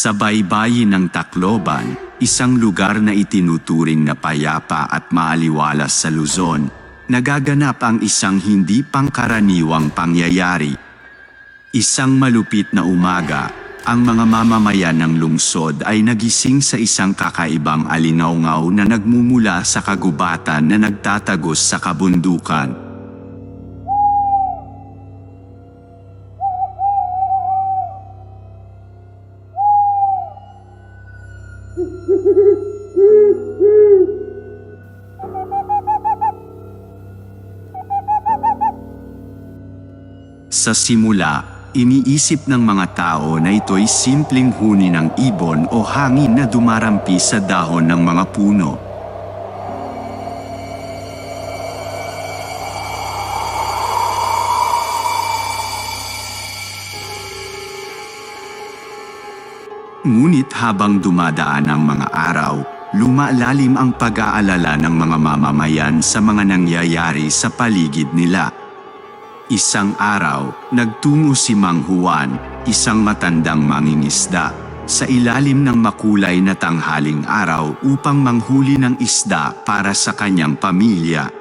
Sa baybayin ng Tacloban, isang lugar na itinuturing na payapa at maaliwalas sa Luzon, nagaganap ang isang hindi pangkaraniwang pangyayari. Isang malupit na umaga, ang mga mamamayan ng lungsod ay nagising sa isang kakaibang alingaw na nagmumula sa kagubatan na nagtatagos sa kabundukan. Sa simula, iniisip ng mga tao na ito'y simpleng huni ng ibon o hangin na dumarampi sa dahon ng mga puno. Ngunit habang dumadaan ang mga araw, lumalalim ang pag-aalala ng mga mamamayan sa mga nangyayari sa paligid nila. Isang araw, nagtungo si Mang Juan, isang matandang mangingisda, sa ilalim ng makulay na tanghaling araw upang manghuli ng isda para sa kanyang pamilya.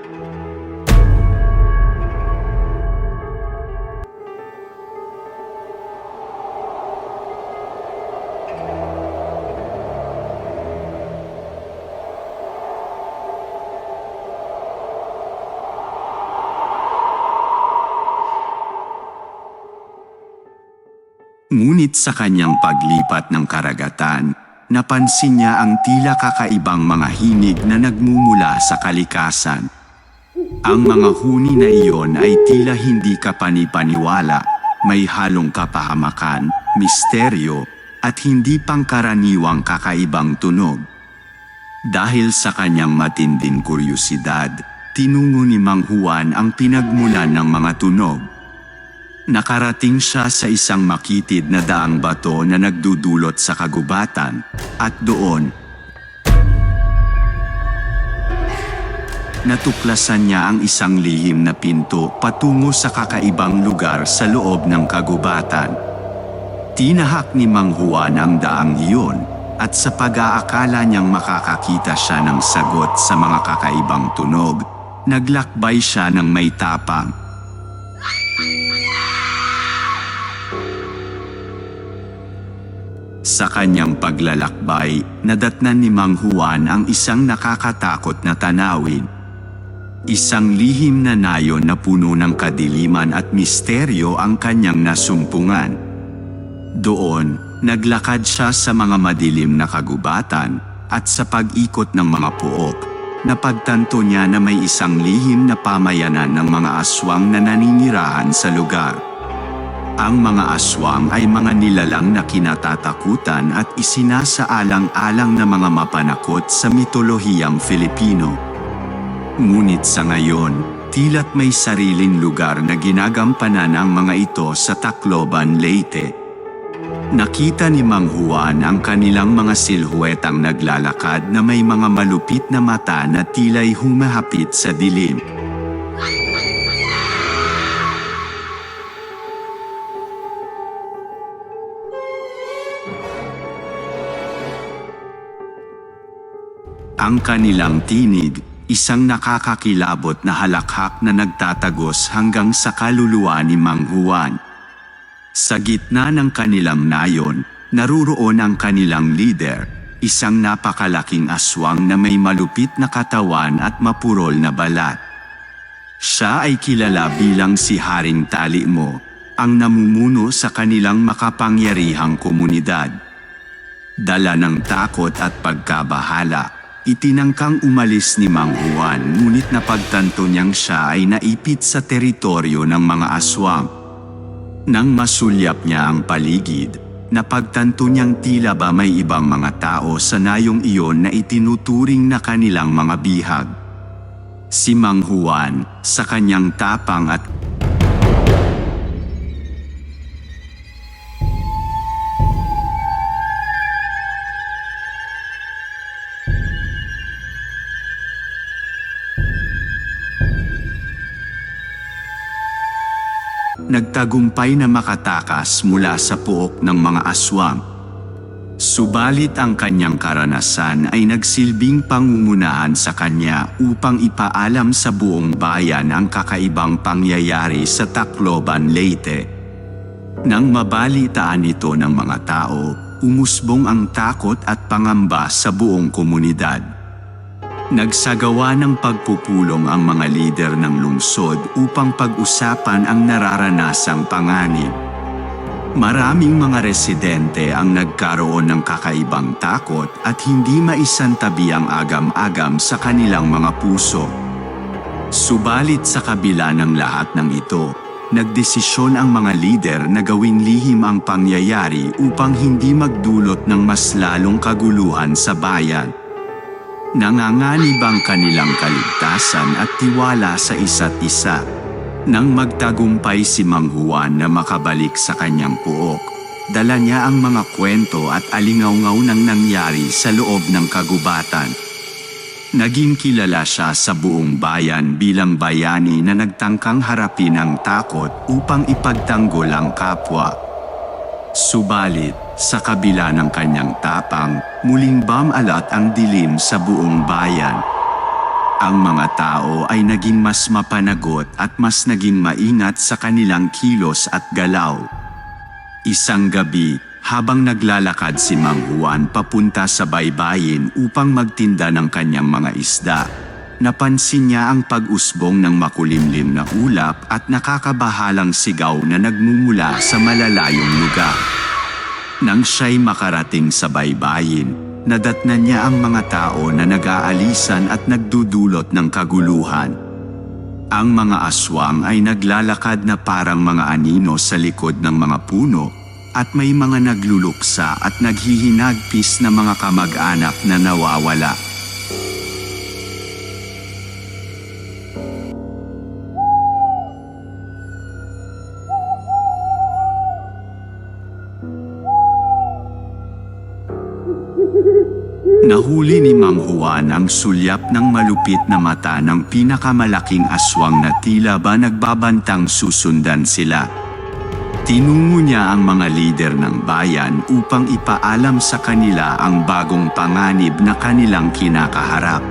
Ngunit sa kanyang paglipat ng karagatan, napansin niya ang tila kakaibang mga hinig na nagmumula sa kalikasan. Ang mga huni na iyon ay tila hindi kapanipaniwala, may halong kapahamakan, misteryo, at hindi pangkaraniwang kakaibang tunog. Dahil sa kanyang matinding kuryosidad, tinungo ni Mang Juan ang pinagmulan ng mga tunog. Nakarating siya sa isang makitid na daang bato na nagdudulot sa kagubatan, at doon, natuklasan niya ang isang lihim na pinto patungo sa kakaibang lugar sa loob ng kagubatan. Tinahak ni Mang Juan ang daang iyon, at sa pag-aakala niyang makakakita siya ng sagot sa mga kakaibang tunog, naglakbay siya ng may tapang. Sa kanyang paglalakbay, nadatnan ni Mang Juan ang isang nakakatakot na tanawin. Isang lihim na nayon na puno ng kadiliman at misteryo ang kanyang nasumpungan. Doon, naglakad siya sa mga madilim na kagubatan at sa pag-ikot ng mga puok, napagtanto niya na may isang lihim na pamayanan ng mga aswang na naninirahan sa lugar. Ang mga aswang ay mga nilalang na kinatatakutan at isinasaalang-alang na mga mapanakot sa mitolohiyang Filipino. Ngunit sa ngayon, tila't may sariling lugar na ginagampanan ang mga ito sa Tacloban, Leyte. Nakita ni Mang Juan ang kanilang mga silhuetang naglalakad na may mga malupit na mata na tila'y humahapit sa dilim. Ang kanilang tinig, isang nakakakilabot na halakhak na nagtatagos hanggang sa kaluluwa ni Mang Juan. Sa gitna ng kanilang nayon, naruroon ang kanilang leader, isang napakalaking aswang na may malupit na katawan at mapurol na balat. Siya ay kilala bilang si Haring Tali Mo, ang namumuno sa kanilang makapangyarihang komunidad. Dala ng takot at pagkabahala, itinangkang umalis ni Mang Juan ngunit napagtanto niyang siya ay naipit sa teritoryo ng mga aswang. Nang masulyap niya ang paligid, napagtanto niyang tila ba may ibang mga tao sa nayong iyon na itinuturing na kanilang mga bihag. Si Mang Juan, sa kanyang tapang at nagtagumpay na makatakas mula sa puok ng mga aswang. Subalit ang kanyang karanasan ay nagsilbing pangungunahan sa kanya upang ipaalam sa buong bayan ang kakaibang pangyayari sa Tacloban, Leyte. Nang mabalitaan ito ng mga tao, umusbong ang takot at pangamba sa buong komunidad. Nagsagawa ng pagpupulong ang mga lider ng lungsod upang pag-usapan ang nararanasang panganib. Maraming mga residente ang nagkaroon ng kakaibang takot at hindi maisantabi ang agam-agam sa kanilang mga puso. Subalit sa kabila ng lahat ng ito, nagdesisyon ang mga lider na gawing lihim ang pangyayari upang hindi magdulot ng mas lalong kaguluhan sa bayan. Nanganganib ang kanilang kaligtasan at tiwala sa isa't isa. Nang magtagumpay si Mang Juan na makabalik sa kanyang puok, dala niya ang mga kwento at alingaw ng nangyari sa loob ng kagubatan. Naging kilala siya sa buong bayan bilang bayani na nagtangkang harapin ang takot upang ipagtanggol ang kapwa. Subalit, sa kabila ng kanyang tapang, muling bamalat ang dilim sa buong bayan. Ang mga tao ay naging mas mapanagot at mas naging maingat sa kanilang kilos at galaw. Isang gabi, habang naglalakad si Mang Juan papunta sa baybayin upang magtinda ng kanyang mga isda, napansin niya ang pag-usbong ng makulimlim na ulap at nakakabahalang sigaw na nagmumula sa malalayong lugar. Nang siya'y makarating sa baybayin, nadatnan niya ang mga tao na nag-aalisan at nagdudulot ng kaguluhan. Ang mga aswang ay naglalakad na parang mga anino sa likod ng mga puno at may mga nagluluksa at naghihinagpis na mga kamag-anak na nawawala. Nahuli ni Mang Juan ang sulyap ng malupit na mata ng pinakamalaking aswang na tila ba nagbabantang susundan sila. Tinungo niya ang mga lider ng bayan upang ipaalam sa kanila ang bagong panganib na kanilang kinakaharap.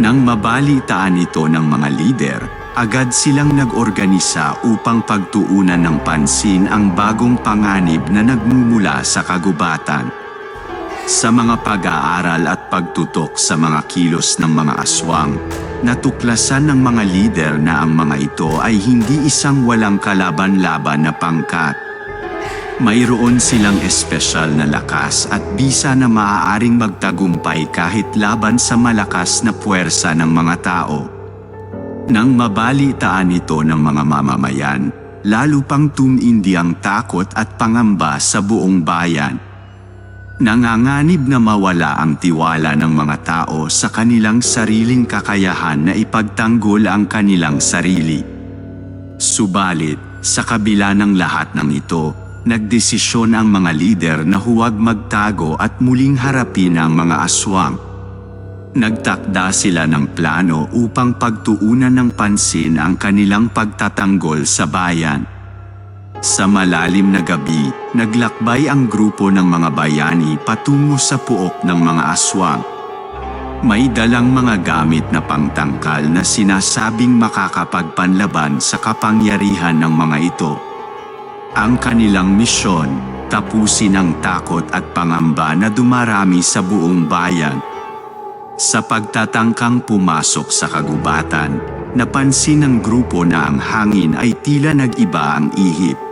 Nang mabalitaan ito ng mga lider, agad silang nag-organisa upang pagtuunan ng pansin ang bagong panganib na nagmumula sa kagubatan. Sa mga pag-aaral at pagtutok sa mga kilos ng mga aswang, natuklasan ng mga lider na ang mga ito ay hindi isang walang kalaban-laban na pangkat. Mayroon silang espesyal na lakas at bisa na maaaring magtagumpay kahit laban sa malakas na puwersa ng mga tao. Nang mabalitaan ito ng mga mamamayan, lalo pang tumindi ang takot at pangamba sa buong bayan. Nanganganib na mawala ang tiwala ng mga tao sa kanilang sariling kakayahan na ipagtanggol ang kanilang sarili. Subalit, sa kabila ng lahat ng ito, nagdesisyon ang mga lider na huwag magtago at muling harapin ang mga aswang. Nagtakda sila ng plano upang pagtuunan ng pansin ang kanilang pagtatanggol sa bayan. Sa malalim na gabi, naglakbay ang grupo ng mga bayani patungo sa puok ng mga aswang. May dalang mga gamit na pangtangkal na sinasabing makakapagpanlaban sa kapangyarihan ng mga ito. Ang kanilang misyon, tapusin ang takot at pangamba na dumarami sa buong bayan. Sa pagtatangkang pumasok sa kagubatan, napansin ng grupo na ang hangin ay tila nag-iba ang ihip.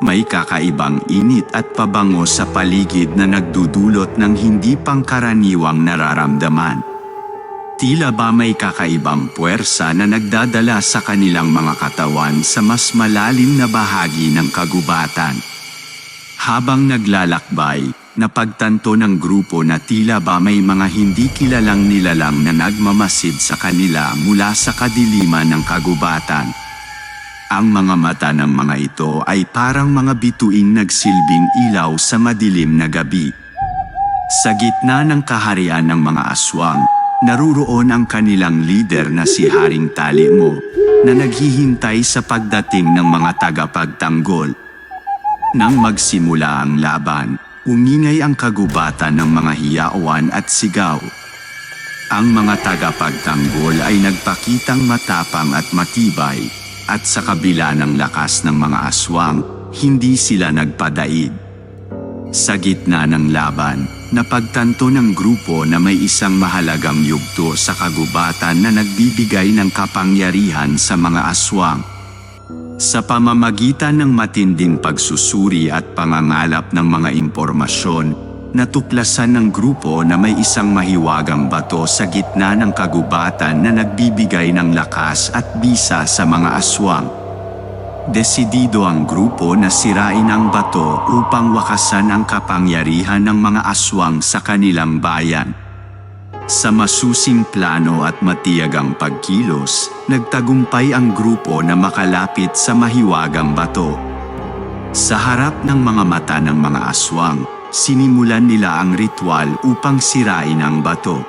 May kakaibang init at pabango sa paligid na nagdudulot ng hindi pangkaraniwang nararamdaman. Tila ba may kakaibang puwersa na nagdadala sa kanilang mga katawan sa mas malalim na bahagi ng kagubatan. Habang naglalakbay, napagtanto ng grupo na tila ba may mga hindi kilalang nilalang na nagmamasid sa kanila mula sa kadiliman ng kagubatan. Ang mga mata ng mga ito ay parang mga bituing nagsilbing ilaw sa madilim na gabi. Sa gitna ng kaharian ng mga aswang, naruroon ang kanilang leader na si Haring Talimo na naghihintay sa pagdating ng mga tagapagtanggol. Nang magsimula ang laban, umingay ang kagubatan ng mga hiyawan at sigaw. Ang mga tagapagtanggol ay nagpakitang matapang at matibay, at sa kabila ng lakas ng mga aswang, hindi sila nagpadaig. Sa gitna ng laban, napagtanto ng grupo na may isang mahalagang yugto sa kagubatan na nagbibigay ng kapangyarihan sa mga aswang. Sa pamamagitan ng matinding pagsusuri at pangangalap ng mga impormasyon, natuklasan ng grupo na may isang mahiwagang bato sa gitna ng kagubatan na nagbibigay ng lakas at bisa sa mga aswang. Desidido ang grupo na sirain ang bato upang wakasan ang kapangyarihan ng mga aswang sa kanilang bayan. Sa masusing plano at matiyagang pagkilos, nagtagumpay ang grupo na makalapit sa mahiwagang bato. Sa harap ng mga mata ng mga aswang, sinimulan nila ang ritual upang sirain ang bato.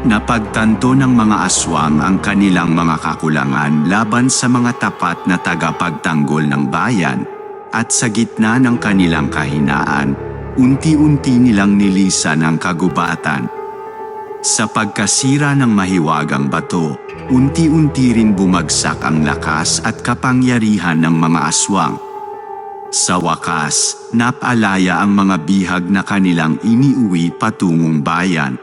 Napagtanto ng mga aswang ang kanilang mga kakulangan laban sa mga tapat na tagapagtanggol ng bayan at sa gitna ng kanilang kahinaan, unti-unti nilang nilisan ang kagubatan. Sa pagkasira ng mahiwagang bato, unti-unti rin bumagsak ang lakas at kapangyarihan ng mga aswang. Sa wakas, napalaya ang mga bihag na kanilang iniuwi patungong bayan.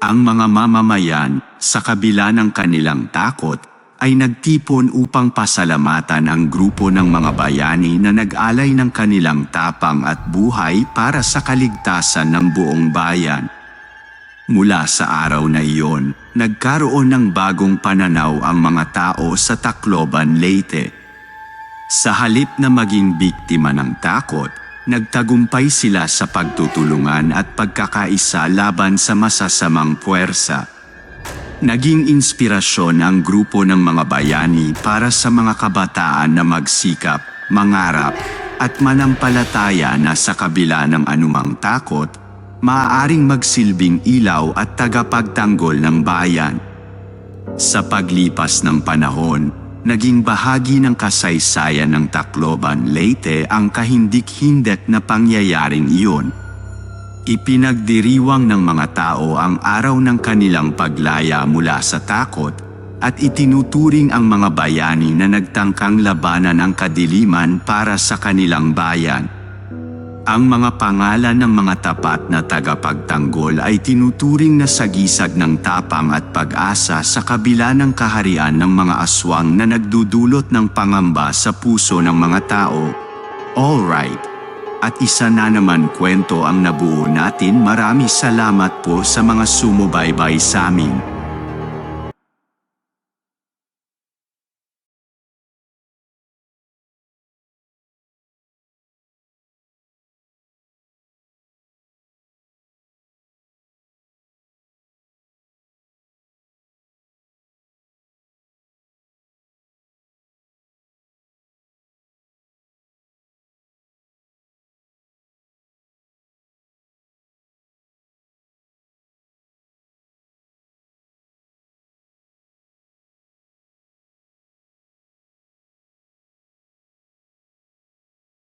Ang mga mamamayan, sa kabila ng kanilang takot, ay nagtipon upang pasalamatan ang grupo ng mga bayani na nag-alay ng kanilang tapang at buhay para sa kaligtasan ng buong bayan. Mula sa araw na iyon, nagkaroon ng bagong pananaw ang mga tao sa Tacloban, Leyte. Sa halip na maging biktima ng takot, nagtagumpay sila sa pagtutulungan at pagkakaisa laban sa masasamang puwersa. Naging inspirasyon ang grupo ng mga bayani para sa mga kabataan na magsikap, mangarap, at manampalataya na sa kabila ng anumang takot, maaaring magsilbing ilaw at tagapagtanggol ng bayan. Sa paglipas ng panahon, naging bahagi ng kasaysayan ng Tacloban, Leyte ang kahindik-hindik na pangyayaring iyon. Ipinagdiriwang ng mga tao ang araw ng kanilang paglaya mula sa takot at itinuturing ang mga bayani na nagtangkang labanan ang kadiliman para sa kanilang bayan. Ang mga pangalan ng mga tapat na tagapagtanggol ay tinuturing na sagisag ng tapang at pag-asa sa kabila ng kaharian ng mga aswang na nagdudulot ng pangamba sa puso ng mga tao. Alright. At isa na naman kwento ang nabuo natin. Marami salamat po sa mga sumubaybay sa amin.